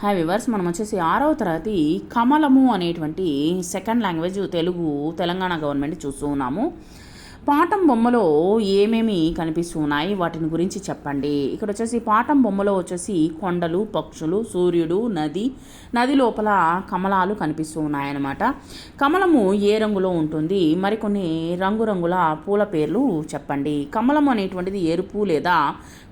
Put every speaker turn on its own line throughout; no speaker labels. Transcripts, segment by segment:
Hi viewers మనం వచ్చేసి ఆరవ తరగతి కమలము అనేటువంటి second language Telugu Telangana government చూస్తూ ఉన్నాము. పాఠం బొమ్మలో ఏమేమి కనిపిస్తూ ఉన్నాయి వాటిని గురించి చెప్పండి. ఇక్కడ వచ్చేసి పాఠం బొమ్మలో వచ్చేసి కొండలు పక్షులు సూర్యుడు నది నది లోపల కమలాలు కనిపిస్తూ ఉన్నాయన్నమాట కమలము ఏ రంగులో ఉంటుంది? మరికొన్ని రంగురంగుల పూల పేర్లు చెప్పండి. కమలం అనేటువంటిది ఎరుపు లేదా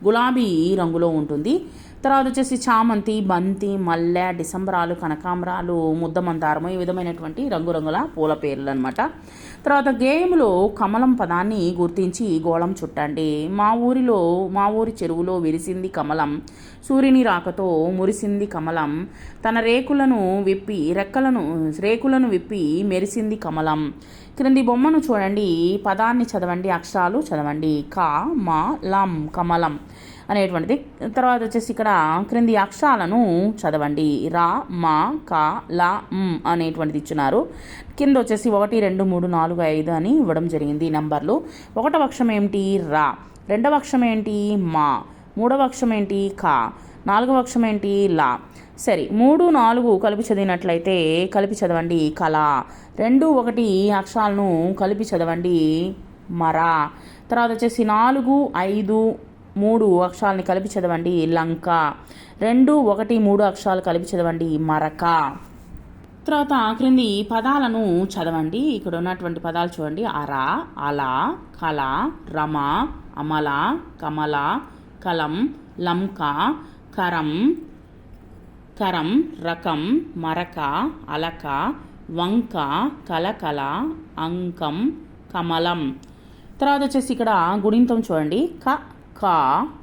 గులాబీ రంగులో ఉంటుంది. తర్వాత వచ్చేసి చామంతి బంతి మల్లె డిసెంబరాలు కనకాంబరాలు ముద్దమందారము ఈ విధమైనటువంటి రంగురంగుల పూల పేర్లు అనమాట తర్వాత గేయంలో కమలం పదాన్ని గుర్తించి గోళం చుట్టండి. మా ఊరిలో మా ఊరి చెరువులో విరిసింది కమలం. సూర్యుని రాకతో మురిసింది కమలం. తన రేకులను విప్పి రెక్కలను రేకులను విప్పి మెరిసింది కమలం. క్రింది బొమ్మను చూడండి. పదాన్ని చదవండి అక్షరాలు చదవండి. క మా లం కమలం. అనేటువంటిది. తర్వాత వచ్చేసి ఇక్కడ క్రింది అక్షరాలను చదవండి. రా మా క లా అనేటువంటిది ఇచ్చినారు కింద వచ్చేసి ఒకటి రెండు మూడు నాలుగు ఐదు అని ఇవ్వడం జరిగింది నంబర్లు. ఒకటవ అక్షరం ఏంటి? రా. రెండవ అక్షరం ఏంటి? మా. మూడవ అక్షరం ఏంటి? కా. నాలుగవ అక్షరం ఏంటి? లా. సరే మూడు నాలుగు కలిపి చదివినట్లయితే కలిపి చదవండి. కళ. రెండు ఒకటి అక్షరాలను కలిపి చదవండి. మరా. తర్వాత వచ్చేసి నాలుగు ఐదు మూడు అక్షరాలని కలిపి చదవండి. లంక. రెండు ఒకటి మూడు అక్షరాలు కలిపి చదవండి. మరక. తర్వాత క్రింది పదాలను చదవండి. ఇక్కడ ఉన్నటువంటి పదాలు చూడండి. అర అల కళ రమ అమల కమల కలం లంక కరం కరం రకం మరక అలక వంక కలకల అంకం కమలం. తర్వాత వచ్చేసి ఇక్కడ గుణింతం చూడండి. క కా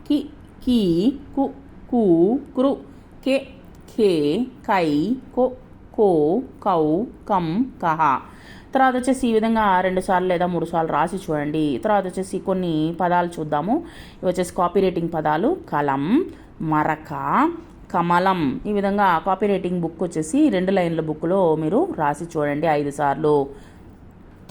కి కీ కు కు కృ కె ఖే కై కో కో కౌ కం కహ. తర్వాత వచ్చేసి ఈ విధంగా రెండు సార్లు లేదా మూడు సార్లు రాసి చూడండి. తర్వాత వచ్చేసి కొన్ని పదాలు చూద్దాము. ఇవి వచ్చేసి కాపీ రైటింగ్ పదాలు. కలం మరక కమలం. ఈ విధంగా కాపీ రైటింగ్ బుక్ వచ్చేసి రెండు లైన్ల బుక్లో మీరు రాసి చూడండి ఐదు సార్లు.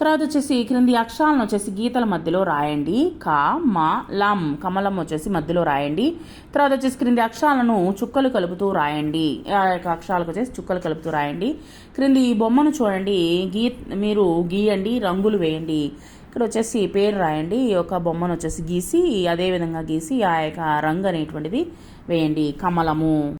తర్వాత వచ్చేసి క్రింది అక్షరాలను వచ్చేసి గీతల మధ్యలో రాయండి. క మా లం కమలం వచ్చేసి మధ్యలో రాయండి. తర్వాత వచ్చేసి క్రింది అక్షరాలను చుక్కలు కలుపుతూ రాయండి. ఆ యొక్క అక్షరాలకు వచ్చేసి చుక్కలు కలుపుతూ రాయండి. క్రింది ఈ బొమ్మను చూడండి. గీ మీరు గీయండి రంగులు వేయండి. ఇక్కడ వచ్చేసి పేరు రాయండి. ఈ యొక్క బొమ్మను వచ్చేసి గీసి అదే విధంగా గీసి ఆ యొక్క రంగు అనేటువంటిది వేయండి. కమలము.